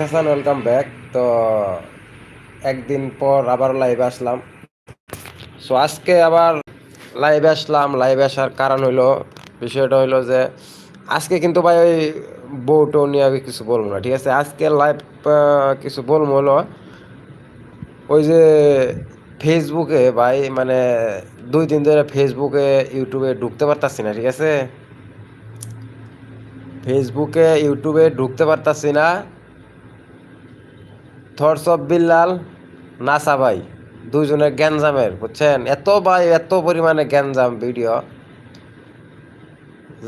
Hasan welcome back তো একদিন পর আবার লাইভে আসলাম। সো আজকে আবার লাইভে আসলাম। লাইভে আসার কারণ হইল, বিষয়টা হইল যে, আজকে কিন্তু ভাই ওই বউটো নিয়ে আমি কিছু বলব না, ঠিক আছে? আজকে লাইভ কিছু বলব হলো, ওই যে ফেসবুকে ভাই মানে দুই দিন ধরে ফেসবুকে ইউটিউবে ঢুকতে পারতাছি না, ঠিক আছে? ফেসবুকে ইউটিউবে ঢুকতে পারতাছি না। থরস অফ বিল্লাল নাসা ভাই দুজনের গ্যাঞ্জামের বুঝছেন? এত ভাই এত পরিমাণে গ্যাঞ্জাম ভিডিও।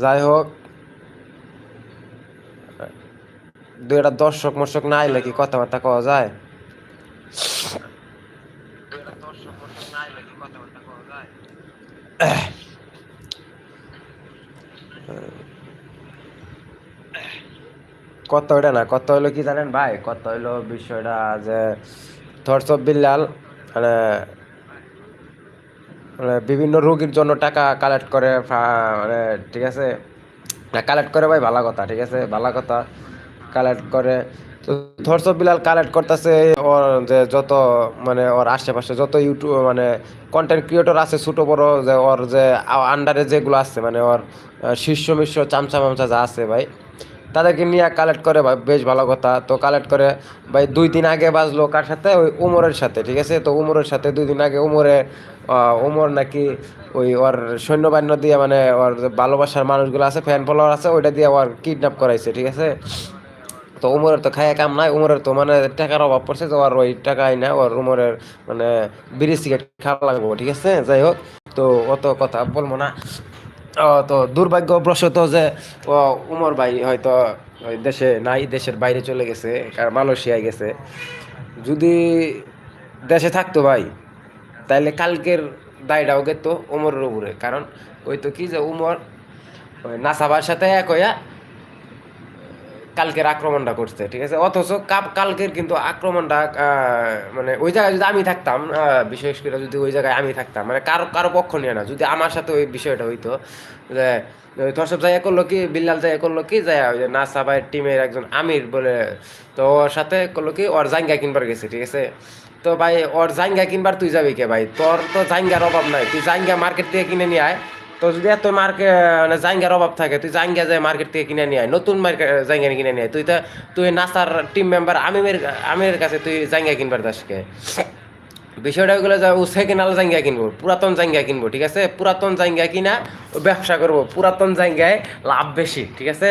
যাই হোক দু একটা দর্শক মর্শক না আইলে কি কথাবার্তা কওয়া যায়? কত ওইটা না, কত হইল কি জানেন ভাই? কত হইল বিষয়টা যে অফ বিল্লাল মানে মানে বিভিন্ন রোগীর জন্য টাকা কালেক্ট করে মানে ঠিক আছে? কালেক্ট করে ভাই, ভালো কথা, ঠিক আছে? ভালো কথা কালেক্ট করে। তো অফ বিলাল কালেক্ট করতেছে, ওর যে যত মানে ওর আশেপাশে যত ইউটিউব মানে কন্টেন্ট ক্রিয়েটর আছে, ছোট, বড়, যে ওর যে আন্ডারে যেগুলো আছে মানে ওর শীর্ষ, মিশ্র, চামচা, মামচা যা আছে ভাই তাদেরকে নিয়ে কালেক্ট করে ভাই, বেশ ভালো কথা। তো কালেক্ট করে ভাই দুই দিন আগে বাজলো কার সাথে? ওই উমরের সাথে, ঠিক আছে? তো উমরের সাথে দুই দিন আগে উমরে উমর নাকি ওই ওর সৈন্যবাহিনী দিয়ে মানে ওর ভালোবাসার মানুষগুলো আছে ফ্যান ফলোয়ার আছে, ওইটা দিয়ে ওর কিডন্যাপ করাইছে, ঠিক আছে? তো উমরের তো খায় কাম নাই, উমরের তো মানে টাকার অভাব পড়ছে তো আর ওই টাকাই না ওর উমরের মানে বিড়ি সিগারেট খাওয়া লাগবো, ঠিক আছে? যাই হোক, তো অত কথা বলব না। তো দুর্ভাগ্যবশত যে উমর ভাই হয়তো দেশে নাই, দেশের বাইরে চলে গেছে, কারণ মালয়েশিয়ায় গেছে। যদি দেশে থাকতো ভাই তাহলে কালকের দায়টাও গেত উমরের উপরে। কারণ ওই তো কি যে উমর নাসাবার সাথে এক হইয়া কালকের আক্রমণটা করছে, ঠিক আছে? অথচ কাপ কালকের কিন্তু আক্রমণটা মানে ওই জায়গায় যদি আমি থাকতাম বিশেষ করে যদি ওই জায়গায় আমি থাকতাম মানে কারও কারও পক্ষ নিয়ে না, যদি আমার সাথে ওই বিষয়টা হইতো, যে ধর্ষক যাই করল কি, বিল্লাল যাই করল কি যাই ওই যে নাসা ভাইয়ের টিমের একজন আমির বলে, তো ওর সাথে করল কি, ওর জাঙ্গা কিনবার গেছে, ঠিক আছে? তো ভাই, ওর জাঙ্গা কিনবার তুই যাবি কে ভাই? তোর তো জাঙ্গার অভাব নাই, তুই জাঙ্গা মার্কেট থেকে কিনে নিয়ে আয় তো যদি এত মার্কেট মানে জাঙ্গার অভাব থাকে, তুই জাঙ্গা যায় মার্কেট থেকে কিনে নিয়ে আয়, নতুন মার্কেট জাঙ্গা কিনে নিয়ে আয়। তুই তো, তুই নাসার টিম মেম্বার আমিমের আমিরের কাছে তুই জাঙ্গা কিনবার দাসকে বিষয়টা হলো যে ও সেকেন্ড আল জাঙ্গা কিনবো, পুরাতন জাঙ্গা কিনবো, ঠিক আছে? পুরাতন জাঙ্গা কিনা ব্যবসা করব, পুরাতন জাঙ্গায় লাভ বেশি, ঠিক আছে?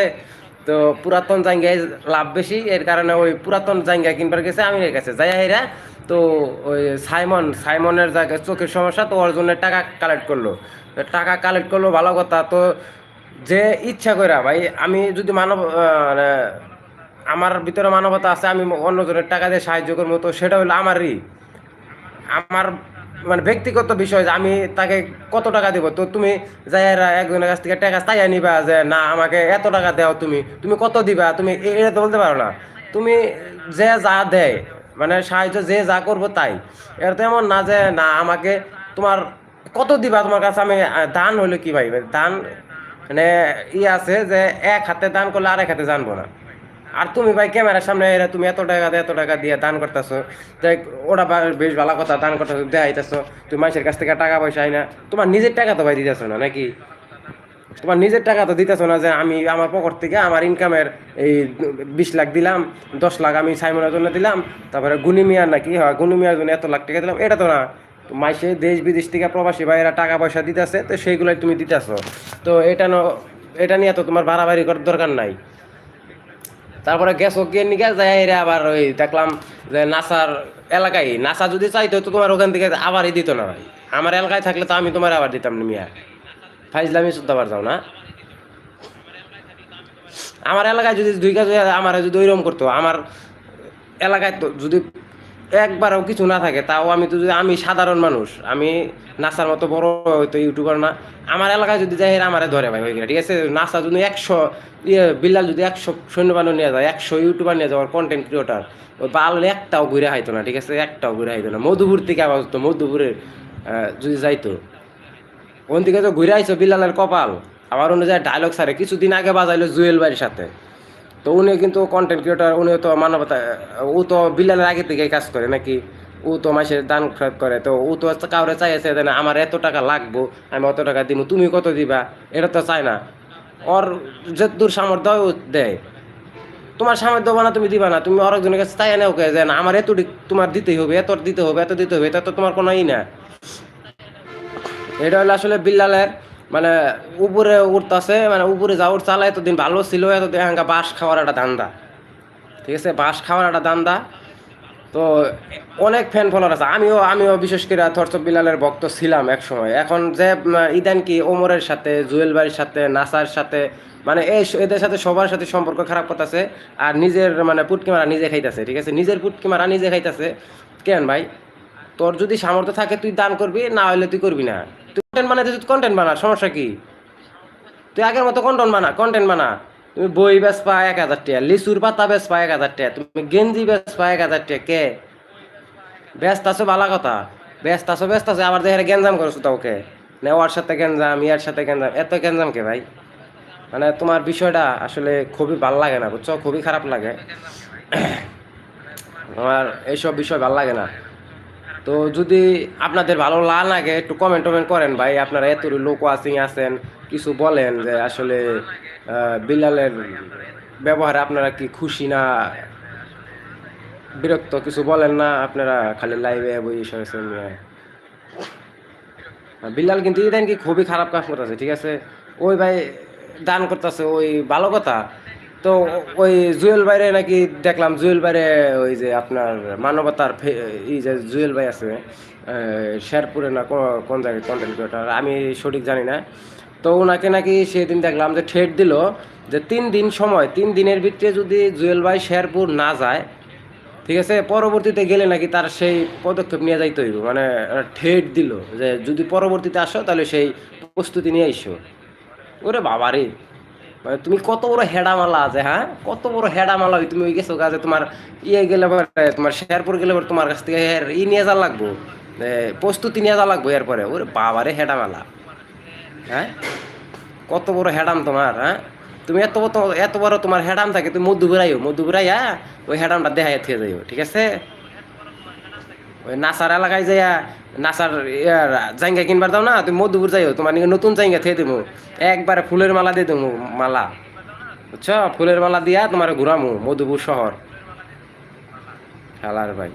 তো পুরাতন জাঙ্গায় লাভ বেশি, এর কারণে ওই পুরাতন জাঙ্গা কিনবার গেছে আমিরের কাছে। যাই হেরা তো ওই সাইমন, সাইমনের জায়গায় চোখের সমস্যা, তো ওর জন্য টাকা কালেক্ট করল। টাকা কালেক্ট করল, ভালো কথা। তো যে ইচ্ছা কইরা, ভাই, আমি যদি মানব মানে আমার ভিতরে মানবতা আছে, আমি অন্যজনের টাকা দিয়ে সাহায্য করব, তো সেটা হলো আমারই। আমার মানে ব্যক্তিগত বিষয় যে আমি তাকে কত টাকা দিব? তো তুমি যাই একজনের কাছ থেকে টাকা চাইয়া নিবা যে, না, আমাকে এত টাকা দাও তুমি। তুমি কত দিবা? তুমি এটা তো বলতে পারো না। তুমি যে যা দেয় মানে সাহায্য যে যা করব তাই। এটা তো এমন না যে, না, আমাকে তোমার কত দিবা তোমার কাছে? আমি দান হইল কি ভাই? দান মানে ই আছে যে, এক হাতে দান করলে আরেক হাতে জানব না। আর তুমি ভাই ক্যামেরার সামনে এরা তুমি এত টাকা দিয়ে, এত টাকা দিয়ে দান করতেছো। দেখ ওটা বেশ ভালো কথা দান করতেছো দেখাইতেছো তুমি মানুষের কাছ থেকে টাকা পয়সা আই না তোমার নিজের টাকা তো ভাই দিতেছো না, নাকি? তোমার নিজের টাকা তো দিতেছো না যে আমি আমার পকেট থেকে আমার ইনকামের এই বিশ লাখ দিলাম, দশ লাখ আমি সাইমনের জন্য দিলাম, তারপরে গুনি মিয়ার নাকি, হয়, গুনি মিয়ার জন্য এত লাখ টাকা দিলাম, এটা তো না। তো মাইসে দেশ বিদেশ থেকে প্রবাসী ভাইয়েরা টাকা পয়সা দিতেছে, তো সেইগুলোই তুমি দিতেছো। তো এটা এটা নিয়ে তো তোমার বাড়াবাড়ি করার দরকার নাই। তারপরে গ্যাস গিয়ে নিয়ে যায় এরা আবার ওই দেখলাম যে নাসার এলাকায়, নাসা যদি চাইতো তো তোমার ওখান থেকে আবারই দিত না ভাই। আমার এলাকায় থাকলে তো আমি তোমার আবার দিতাম মিয়া। ফাইজলামি আবার যাও না। আমার এলাকায় যদি দুই কাজ আমার যদি ওইরকম করতো, আমার এলাকায় তো যদি একবারও কিছু না থাকে, তাও আমি তো যদি আমি সাধারণ মানুষ, আমি নাসার মতো বড় হয়তো ইউটিউবার না। আমার এলাকায় যদি যাই আমারে ধরে ভাই ওইগুলো ঠিক আছে? নাসা যদি একশো ইয়ে বিল্লাল যদি একশো সৈন্যবানু নিয়ে যায়, একশো ইউটিউবার নিয়ে যাওয়ার কন্টেন্ট ক্রিয়েটার ওই বাল একটাও ঘুরে হাইতো না, ঠিক আছে? একটাও ঘুরে হাইতো না। মধুপুর থেকে আবার মধুপুরে যদি যাইতো ওন থেকে তো ঘুরে আইছো বিল্লালের কপাল, আবার অনুযায়ী ডায়লগ সারে, কিছুদিন আগে বাজাইলো জুয়েল বাড়ির সাথে। তো উনি কিন্তু কন্টেন্ট ক্রিয়েটার উনি তো মানবতা, ও তো বিলালের আগে থেকে কাজ করে নাকি? ও তো মাসের দান করে, তো ও তো কাউরে চাইছে যে আমার এত টাকা লাগবো, আমি অত টাকা দিব তুমি কত দিবা? এটা তো চায় না। ওর যে দূর সামর্থ্য দেয়। তোমার সামর্থ্য দেবো না, তুমি দিবা না। তুমি আরেকজনের কাছে চাই না ওকে যে আমার এত তোমার দিতেই হবে, এত দিতে হবে, এত দিতে হবে, এটা তো তোমার কোনো ই না। এটা হলো আসলে বিল্লালের মানে উপরে উঠতেছে মানে উপরে যাওয়ার চালা এতদিন ভালো ছিল, এতদিন হাঙ্গা বাঁশ খাওয়ার একটা ধান্দা। ঠিক আছে? বাঁশ খাওয়ার একটা ধান্দা। তো অনেক ফ্যান ফলোয়ার আছে। আমিও আমিও বিশেষ করে থরস বিলালের ভক্ত ছিলাম এক সময় এখন যে ইদান কি ওমরের সাথে, জুয়েল বাড়ির সাথে, নাসার সাথে মানে এই এদের সাথে সবার সাথে সম্পর্ক খারাপ করতেছে, আর নিজের মানে পুটকি মারা নিজে খাইতেছে, ঠিক আছে? নিজের পুটকি মারা নিজে খাইতেছে। কেন ভাই? তোর যদি সামর্থ্য থাকে, তুই দান করবি, না হলে তুই করবি না। তুই কন্টেন্ট বানাতে তুই কন্টেন্ট বানা, সমস্যা কি? তুই আগের মতো কন্টেন্ট বানা কন্টেন্ট বানা। তুমি বই বেচ পা এক হাজার টাকা, লিচুর পাতা বেচ পা এক হাজার টাকা, তুমি গেঞ্জি বেচ পা এক হাজার টাকা। কে? ব্যস্ত আছো ভালো কথা। ব্যস্ত আছো ব্যস্ত আছো আবার দেখে গেঞ্জাম করছ তো ওকে না, ওর সাথে গেঞ্জাম ইয়ার সাথে গেঞ্জাম এত গেঞ্জাম কে ভাই? মানে তোমার বিষয়টা আসলে খুবই ভালো লাগে না, বুঝছ? খুবই খারাপ লাগে। আমার এইসব বিষয় ভালো লাগে না। তো যদি আপনাদের ভালো না লাগে, একটু কমেন্ট টমেন্ট করেন ভাই, আপনারা এত লোক ওয়াচিং আছেন, কিছু বলেন যে আসলে বিলালের ব্যবহারে আপনারা কি খুশি না বিরক্ত? কিছু বলেন না, আপনারা খালি লাইভে বই বিল্লাল কিন্তু ইদান কি খুবই খারাপ কাজ করতেছে, ঠিক আছে? ওই ভাই দান করতেছে, ওই ভালো কথা। তো ওই জুয়েল বাইরে নাকি দেখলাম, জুয়েল বাইরে ওই যে আপনার মানবতার এই যে জুয়েল ভাই আছে শেরপুরে না কোন জায়গায় কন্টেন্ট ক্রিয়েটার আমি সঠিক জানি না। তো ওনাকে নাকি সেদিন দেখলাম যে ঠেট দিল যে তিন দিন সময়, তিন দিনের ভিতরে যদি জুয়েল ভাই শেরপুর না যায়, ঠিক আছে, পরবর্তীতে গেলে নাকি তার সেই পদক্ষেপ নিয়ে যাইতে হইব। মানে ঠেট দিল যে যদি পরবর্তীতে আসো তাহলে সেই প্রস্তুতি নিয়ে আইসো। ওরে বাবারে মানে তুমি কত বড় হেডামালা আছে হ্যাঁ? কত বড় হেডামালা হই তুমি ওই গেছো কাজে তোমার ইয়ে গেলে তোমার শেরপুর গেলে তোমার কাছ থেকে ই নিয়ে যা লাগবো প্রস্তুতি নিয়ে যা লাগবো এরপরে। ওরে বাবারে, হেডামালা। হ্যাঁ? কত বড় হেডাম তোমার হ্যাঁ? তুমি এত এত বড় তোমার হেডাম থাকে, তুমি মধু বেড়াইও মধু ওই হেডামটা দেখাই থেকে যাইও, ঠিক আছে? ওই নাসার এলাকায় যাইয়া নাসার জাইঙ্গা কিনবার দাও না, তুমি মধুপুর যাইও, তোমার নতুন জাইঙ্গা থেকে দেবো একবারে ফুলের মালা দিয়ে দেবো মালা। বুঝছ? ফুলের মালা দিয়া তোমার ঘুরামু মধুপুর শহর। খেলার ভাই।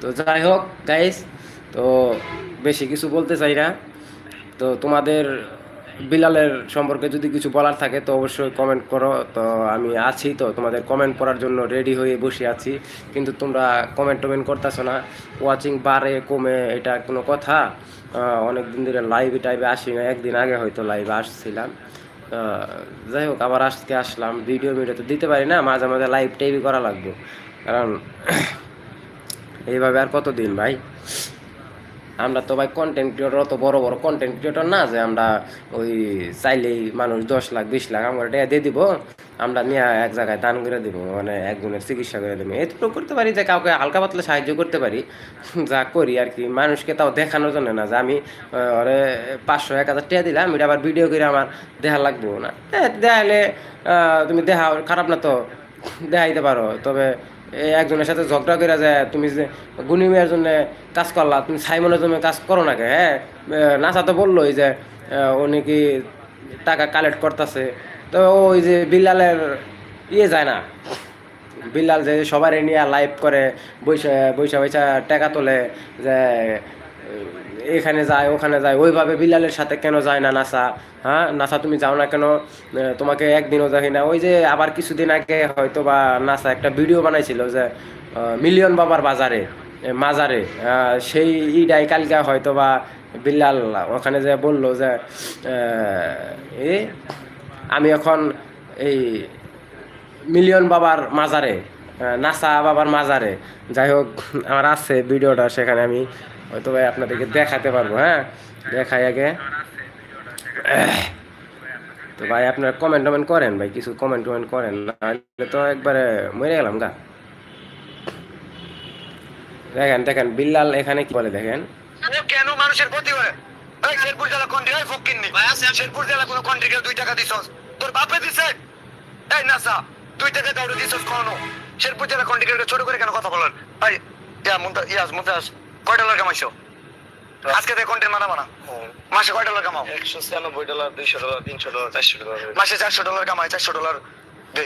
তো যাই হোক গাইস তো বেশি কিছু বলতে চাই না। তো তোমাদের বিলালের সম্পর্কে যদি কিছু বলার থাকে, তো অবশ্যই কমেন্ট করো। তো আমি আছি তো, তোমাদের কমেন্ট করার জন্য রেডি হয়ে বসে আছি। কিন্তু তোমরা কমেন্ট টমেন্ট করতেছো না। ওয়াচিং বাড়ে, কমে, এটা কোনো কথা। অনেক দিন ধরে লাইভে টাইভে আসি না। একদিন আগে হয়তো লাইভে আসছিলাম। যাই হোক, আবার আজকে আসলাম। ভিডিও ভিডিও তো দিতে পারি না, মাঝে মাঝে লাইভ টাইভই করা লাগবে। কারণ, এইভাবে আর কতদিন ভাই? আমরা তো ভাই কন্টেন্ট ক্রিয়েটর অত বড় বড় কন্টেন্ট ক্রিয়েটর না যে আমরা ওই চাইলেই মানুষ দশ লাখ বিশ লাখ আমরা টাকা দিয়ে দিব আমরা নিয়ে এক জায়গায় দান করে দিব মানে একজনের চিকিৎসা করে দেবো। এটুকু করতে পারি যে কাউকে হালকা পাতলা সাহায্য করতে পারি যা করি আর কি। মানুষকে তাও দেখানোর জন্য না যে আমি ওরে পাঁচশো এক হাজার টাকা দিলাম এটা আবার ভিডিও করে আমার দেখা লাগবো না। দেখাইলে আহ, তুমি দেখা খারাপ না তো দেখাইতে পারো তবে একজনের সাথে ঝগড়া করে যায়, তুমি যে গুনি মেয়ের জন্য কাজ করলা, তুমি সাইমনের জন্য কাজ করো নাকি হ্যাঁ? নাসা তো বললোই যে উনি কি টাকা কালেক্ট করতেছে। তো ওই যে বিল্লালের ইয়ে যায় না। বিল্লাল যে সবারই নিয়ে লাইভ করে, বৈশা বৈশা বৈশা টাকা তোলে, যে এখানে যায়, ওখানে যায়, ওইভাবে বিল্লালের সাথে কেন যায় না নাসা? হ্যাঁ? নাসা, তুমি যাও না কেন? তোমাকে একদিনও দেখি না। ওই যে আবার কিছুদিন আগে হয়তো বা নাসা একটা ভিডিও বানাইছিল যে মিলিয়ন বাবার বাজারে মাজারে সেই ইডাই কালকে হয়তো বা বিল্লাল ওখানে যে বলল যে এ, আমি এখন এই মিলিয়ন বাবার মাজারে নাসা বাবার মাজারে। যাই হোক, আমার আছে ভিডিওটা, সেখানে আমি হয়তো ভাই আপনাদেরকে দেখাতে পারব হ্যাঁ? দেখাই আগে। তো ভাই আপনারা কমেন্ট টমেন্ট করেন ভাই, কিছু কমেন্ট টমেন্ট করেন, নাহলে তো একবারে মরে গেলাম গা। দেখেন দেখেন, বিল্লাল এখানে কি বলে দেখেন? কেন মানুষের ক্ষতি এই শেরপুর জেলা কন্ট্রি এই ফকির নি শেরপুর জেলা কোনো কন্ট্রিকে দুই টাকা দিছস। তোর বাপে দিছে? এই নাসা, দুই টাকা দাউড়ে দিছস কোনো। শেরপুর জেলা কন্ট্রিকে ছোট করে কেন কথা বলেন? এই, ইয়া মুন্তা ইয়াস মুন্তাজ। কয় ডলার কামাইছো? আজকে থেকে মানা মাসে কয় ডলার কামাও? একশো ছিয়ানব্বই ডলার দুইশো ডলার তিনশো ডলার চারশো ডলার। মাসে চারশো ডলার কামাই চারশো ডলার দে।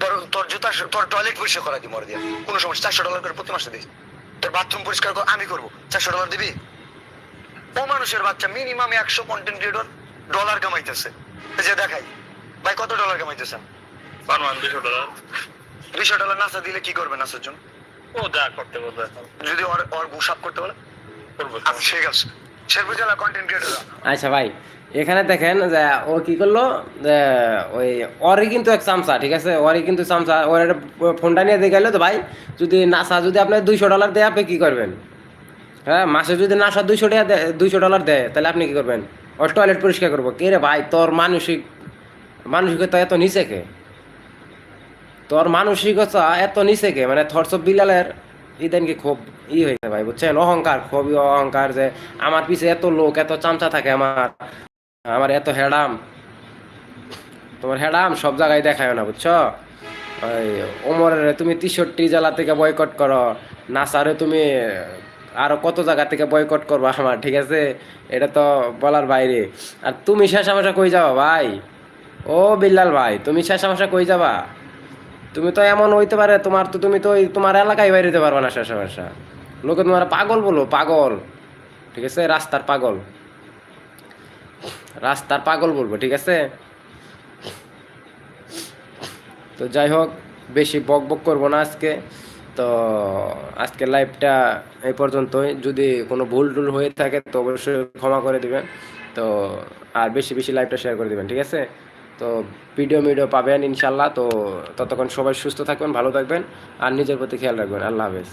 তোর তোর জুতা তোর টয়লেট পরিষ্কার করা দি মর দিয়া। কোনো সমস্যা চারশো ডলার করে প্রতি মাসে দিস তোর বাথরুম পরিষ্কার কর আমি করব। চারশো ডলার দিবি? ও মানুষের বাচ্চা মিনিমাম একশো কন্টেন্ট ক্রিয়েটর ডলার কামাইতেছে। যে দেখাই ভাই কত ডলার কামাইতেছেন? পার দুশো ডলার। দুইশো ডলার নাচা দিলে কি করবে নাচার জন্য? ও যা করতে বলবে যদি ওর ওর গুসাপ করতে বলে করব আচ্ছা ঠিক আছে। শেরপুর জেলা কন্টেন্ট ক্রিয়েটর আচ্ছা ভাই এখানে দেখেন যে ও কি করল যে ওই ওরই কিন্তু এক চামচা ঠিক আছে? ওরই কিন্তু চামচা ওর একটা ফোনটা নিয়ে দিয়ে গেলে তো ভাই যদি নাসা যদি আপনি দুইশো ডলার দেয় আপনি কী করবেন? হ্যাঁ মাসে যদি নাসা দুইশো টাকা দেয় দুইশো ডলার দেয় তাহলে আপনি কী করবেন? ওর টয়লেট পরিষ্কার করব। কে রে ভাই তোর মানসিক মানসিকতা এত নিচে কে? তোর মানসিকতা এত নিচে কে? মানে থরস বিলালের ইদেনকে খুব ই হয়েছে ভাই, বুঝছেন? অহংকার, খুবই অহংকার যে আমার পিছে এত লোক, এত চামচা থাকে আমার আমার এত হেডাম। তোমার হেডাম সব জায়গায় দেখায় না, বুঝছ? ওই ওমরের তুমি তেষট্টি জেলা থেকে বয়কট করো, নাসারে তুমি আরও কত জায়গা থেকে বয়কট করব আমার, ঠিক আছে? এটা তো বলার বাইরে। আর তুমি শেষ আমাশা কই যাবা ভাই? ও বিল্লাল ভাই, তুমি শেষ আমাশা কই যাবা? তুমি তো এমন হইতে পারে, তোমার তো তুমি তো ওই তোমার এলাকায় বাইরে যেতে পারবে না শেষ আমাশা লোকে তোমার পাগল বলো, পাগল। ঠিক আছে? রাস্তার পাগল। রাস্তার পাগল বলব, ঠিক আছে? তো যাই হোক, বেশি বক বক করব না আজকে। তো আজকে লাইভটা এই পর্যন্তই। যদি কোনো ভুল টুল হয়ে থাকে, তো অবশ্যই ক্ষমা করে দিবেন। তো আর বেশি বেশি লাইভটা শেয়ার করে দিবেন, ঠিক আছে? তো ভিডিও মিডিও পাবেন ইনশাল্লাহ। তো ততক্ষণ সবাই সুস্থ থাকবেন, ভালো থাকবেন, আর নিজের প্রতি খেয়াল রাখবেন। আল্লাহ হাফেজ।